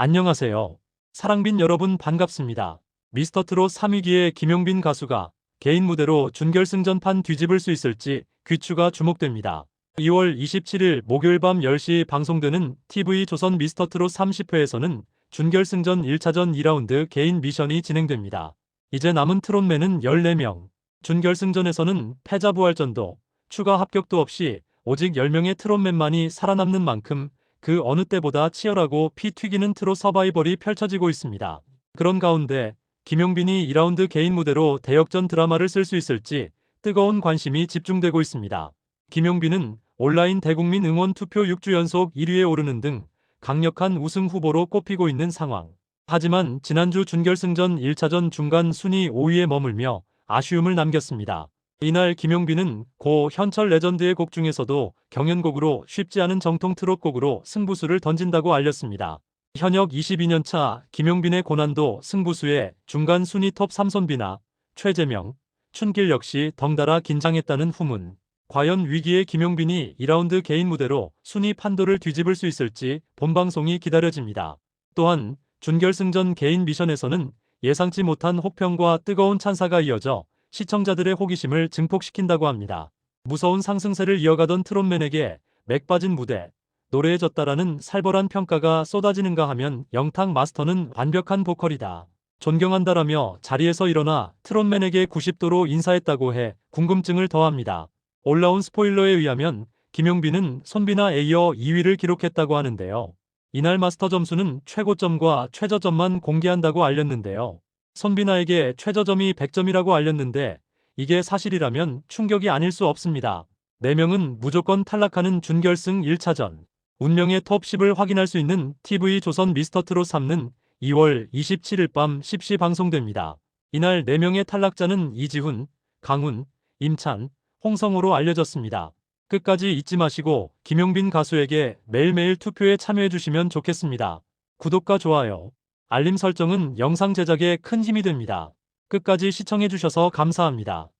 안녕하세요. 사랑빈 여러분 반갑습니다. 미스터트롯 3위기의 김용빈 가수가 개인 무대로 준결승전판 뒤집을 수 있을지 귀추가 주목됩니다. 2월 27일 목요일 밤 10시 방송되는 TV 조선 미스터트롯 30회에서는 준결승전 1차전 2라운드 개인 미션이 진행됩니다. 이제 남은 트롯맨은 14명. 준결승전에서는 패자 부활전도 추가 합격도 없이 오직 10명의 트롯맨만이 살아남는 만큼 그 어느 때보다 치열하고 피 튀기는 트롯 서바이벌이 펼쳐지고 있습니다. 그런 가운데 김용빈이 2라운드 개인 무대로 대역전 드라마를 쓸 수 있을지 뜨거운 관심이 집중되고 있습니다. 김용빈은 온라인 대국민 응원 투표 6주 연속 1위에 오르는 등 강력한 우승 후보로 꼽히고 있는 상황. 하지만 지난주 준결승전 1차전 중간 순위 5위에 머물며 아쉬움을 남겼습니다. 이날 김용빈은 고 현철 레전드의 곡 중에서도 경연곡으로 쉽지 않은 정통 트롯곡으로 승부수를 던진다고 알렸습니다. 현역 22년차 김용빈의 고난도 승부수에 중간 순위 톱 3선비나 최재명, 춘길 역시 덩달아 긴장했다는 후문. 과연 위기의 김용빈이 2라운드 개인 무대로 순위 판도를 뒤집을 수 있을지 본방송이 기다려집니다. 또한 준결승전 개인 미션에서는 예상치 못한 혹평과 뜨거운 찬사가 이어져 시청자들의 호기심을 증폭시킨다고 합니다. 무서운 상승세를 이어가던 트롯맨에게 맥 빠진 무대, 노래해졌다라는 살벌한 평가가 쏟아지는가 하면 영탁 마스터는 완벽한 보컬이다. 존경한다라며 자리에서 일어나 트롯맨에게 90도로 인사했다고 해 궁금증을 더합니다. 올라온 스포일러에 의하면 김용빈은 손비나 에 이어 2위를 기록했다고 하는데요. 이날 마스터 점수는 최고점과 최저점만 공개한다고 알렸는데요. 손비나에게 최저점이 100점이라고 알렸는데 이게 사실이라면 충격이 아닐 수 없습니다. 4명은 무조건 탈락하는 준결승 1차전. 운명의 톱 10을 확인할 수 있는 TV 조선 미스터트롯 3는 2월 27일 밤 10시 방송됩니다. 이날 4명의 탈락자는 이지훈, 강훈, 임찬, 홍성호로 알려졌습니다. 끝까지 잊지 마시고 김용빈 가수에게 매일매일 투표에 참여해 주시면 좋겠습니다. 구독과 좋아요, 알림 설정은 영상 제작에 큰 힘이 됩니다. 끝까지 시청해 주셔서 감사합니다.